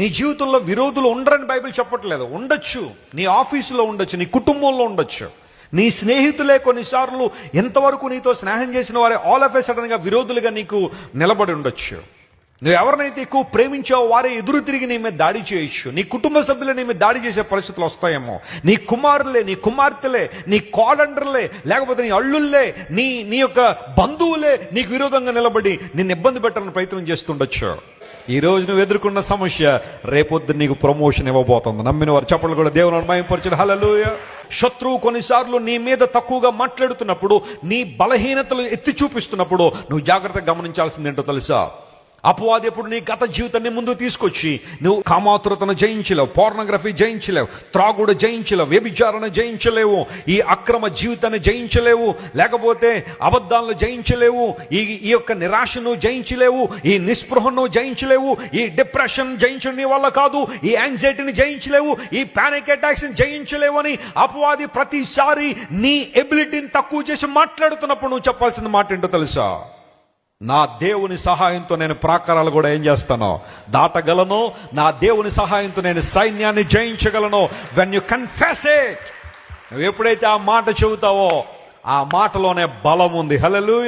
నీ జీవితంలో విరోధులు ఉండరని బైబిల్ చెప్పట్లేదు. ఉండొచ్చు. నీ ఆఫీసులో ఉండొచ్చు. నీ కుటుంబంలో ఉండొచ్చు. నీ స్నేహితులే కొన్నిసార్లు ఎంతవరకు నీతో స్నేహం చేసిన వారే ఆల్ ఆఫ్ ఏ సడన్గా విరోధులుగా నీకు నిలబడి ఉండొచ్చు. నువ్వు ఎవరినైతే ఎక్కువ ప్రేమించావో వారే ఎదురు తిరిగి నీ మీద దాడి చేయొచ్చు. నీ కుటుంబ సభ్యులే నీ మీద దాడి చేసే పరిస్థితులు వస్తాయేమో. నీ కుమారులే నీ కుమార్తెలే నీ కోడండ్రలే లేకపోతే నీ అల్లుళ్ళే నీ నీ యొక్క బంధువులే నీకు విరోధంగా నిలబడి నిన్ను ఇబ్బంది పెట్టాలని ప్రయత్నం చేస్తుండొచ్చు. ఈ రోజు నువ్వు ఎదుర్కొన్న సమస్య రేపొద్దు నీకు ప్రమోషన్ ఇవ్వబోతుంది. నమ్మిన వారు చెప్పలు కూడా దేవుని అనుమయంపరచడు హలలుయ శత్రువు కొన్నిసార్లు నీ మీద తక్కువగా మాట్లాడుతున్నప్పుడు నీ బలహీనతలు ఎత్తి చూపిస్తున్నప్పుడు నువ్వు జాగ్రత్తగా గమనించాల్సిందేంటో తెలుసా? అపవాది ఎప్పుడు నీ గత జీవితాన్ని ముందు తీసుకొచ్చి నువ్వు కామాతురతను జయించలేవు పోర్నోగ్రఫీ జయించలేవు త్రాగుడు జయించలేవు వ్యభిచారణ జయించలేవు ఈ అక్రమ జీవితాన్ని జయించలేవు లేకపోతే అబద్ధాలను జయించలేవు ఈ ఈ యొక్క నిరాశను జయించలేవు ఈ నిస్పృహను జయించలేవు ఈ డిప్రెషన్ జయించడం నీ వల్ల కాదు ఈ యాంగ్జైటీని జయించలేవు ఈ పానిక్ అటాక్స్ని జయించలేవు అని అపవాది ప్రతిసారి నీ ఎబిలిటీని తక్కువ చేసి మాట్లాడుతున్నప్పుడు నువ్వు చెప్పాల్సిన మాట ఏంటో తెలుసా? నా దేవుని సహాయంతో నేను ప్రాకారాలు కూడా ఏం చేస్తాను దాటగలను. నా దేవుని సహాయంతో నేను సైన్యాన్ని జయించగలను. వెన్ యు కన్ఫెస్ ఇట్ నువ్వు ఎప్పుడైతే ఆ మాట చెబుతావో ఆ మాటలోనే బలం ఉంది. హలో